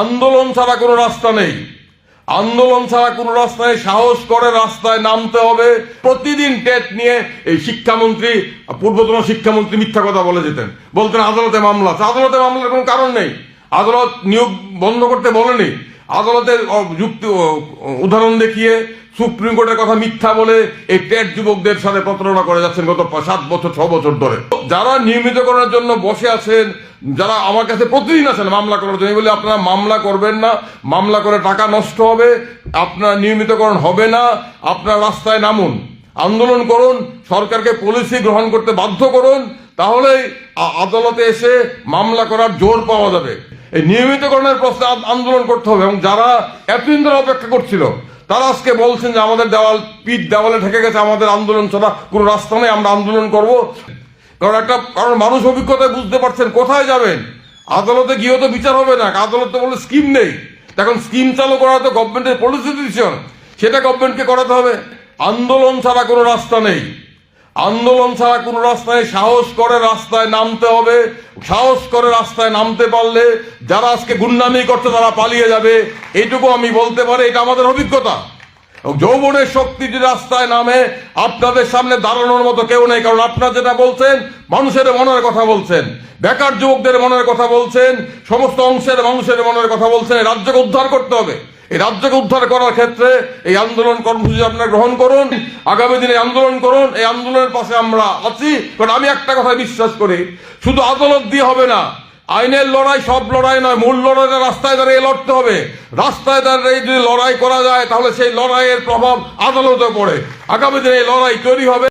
আন্দোলন ছাড়া কোনো রাস্তা নেই। আন্দোলন ছাড়া কোনো রাস্তায় সাহস করে রাস্তায় নামতে হবে। প্রতিদিন টেট নিয়ে এই শিক্ষামন্ত্রী, পূর্বতন শিক্ষামন্ত্রী মিথ্যা কথা বলে যেতেন। বলতেন, আদালতে মামলা আছে। আদালতে মামলার কোনো কারণ নেই। আদালত নিয়োগ বন্ধ করতে বলেনি। আদালতের যুক্তি উদাহরণ দেখিয়ে সুপ্রিম কোর্টের কথা মিথ্যা বলে এই টেট যুবকদের সাথে প্রতারণা করে যাচ্ছেন গত সাত বছর, ছ বছর ধরে। যারা নিয়মিতকরণের জন্য বসে আছেন, যারা আমার কাছে প্রতিদিন আছেন মামলা করার জন্য বলি আপনারা মামলা করবেন না, মামলা করে টাকা নষ্ট হবে, আপনার নিয়মিতকরণ হবে না, আপনার রাস্তায় নামুন, আন্দোলন করুন, সরকারকে পলিসি গ্রহণ করতে বাধ্য করুন, তাহলেই আদালতে এসে মামলা করার জোর পাওয়া যাবে। এই নিয়মিতকরণের প্রশ্নে আন্দোলন করতে হবে এবং যারা এতদিন ধরে অপেক্ষা করছিল, তারা আজকে বলছেন যে আমাদের দেওয়াল, পিঠ দেওয়ালে ঠেকে গেছে, আমাদের আন্দোলন ছাড়া কোনো রাস্তা নেই, আমরা আন্দোলন করব। কারণ একটা, কারণ মানুষ অভিজ্ঞতায় বুঝতে পারছেন কোথায় যাবেন। আদালতে গিয়েও তো বিচার হবে না, আদালতে বলে স্কিম নেই। এখন স্কিম চালু করা তো গভর্নমেন্টের পলিসি ডিসিশন সেটা গভর্নমেন্টকে করাতে হবে। আন্দোলন ছাড়া কোনো রাস্তা নেই। আন্দোলন ছাড়া কোনো রাস্তায় সাহস করে রাস্তায় নামতে হবে। সাহস করে রাস্তায় নামতে পারলে যারা আজকে গুন্ডামি করছে তারা পালিয়ে যাবে। এইটুকু আমি বলতে পারি, এটা আমাদের অভিজ্ঞতা। যৌবনের শক্তি যে রাস্তায় নামে, আপনাদের সামনে দাঁড়ানোর মতো কেউ নেই, কারণ আপনারা যেটা বলছেন, মানুষের মনের কথা বলছেন। বেকার যুবকদের মনের কথা বলছেন, সমস্ত অংশের মানুষের মনের কথা বলছেন, রাজ্যকে উদ্ধার করতে হবে। এই রাজ্যকে উদ্ধার করার ক্ষেত্রে এই আন্দোলন কর্মসূচি আপনারা গ্রহণ করুন, আগামী দিনে আন্দোলন করুন, এই আন্দোলনের পাশে আমরা আছি। কারণ আমি একটা কথা বিশ্বাস করি, শুধু আদালত দিয়ে হবে না, আইনের লড়াই সব লড়াই নয়, মূল লড়াইটা রাস্তায় দাঁড়িয়ে লড়তে হবে। রাস্তায় দাঁড়িয়ে যদি লড়াই করা যায়, তাহলে সেই লড়াইয়ের প্রভাব আদালতে পড়ে। আগামী দিনে এই লড়াই তৈরি হবে।